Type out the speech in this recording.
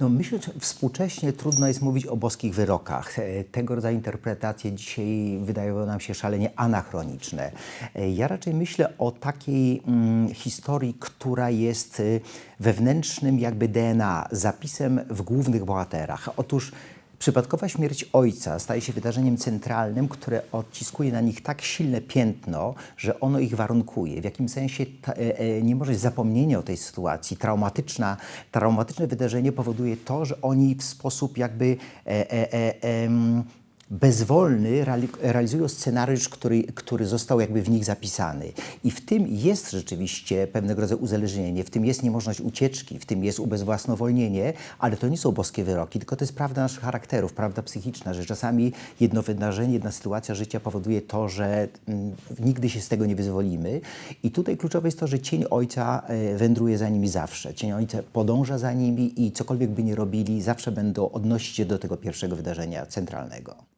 No myślę, że współcześnie trudno jest mówić o boskich wyrokach. E, Tego rodzaju interpretacje dzisiaj wydają nam się szalenie anachroniczne. E, Ja raczej myślę o takiej mm, historii, która jest y, wewnętrznym jakby DNA, zapisem w głównych bohaterach. Otóż Przypadkowa śmierć ojca staje się wydarzeniem centralnym, które odciskuje na nich tak silne piętno, że ono ich warunkuje. W jakim sensie ta, e, e, niemożność zapomnienia o tej sytuacji, traumatyczna, traumatyczne wydarzenie powoduje to, że oni w sposób jakby e, e, e, bezwolny reali realizują scenariusz, który, który został jakby w nich zapisany. I w tym jest rzeczywiście pewnego rodzaju uzależnienie, w tym jest niemożność ucieczki, w tym jest ubezwłasnowolnienie, ale to nie są boskie wyroki, tylko to jest prawda naszych charakterów, prawda psychiczna, że czasami jedno wydarzenie, jedna sytuacja życia powoduje to, że mm, nigdy się z tego nie wyzwolimy. I tutaj kluczowe jest to, że cień ojca e, wędruje za nimi zawsze. Cień ojca podąża za nimi i cokolwiek by nie robili, zawsze będą odnosić się do tego pierwszego wydarzenia centralnego.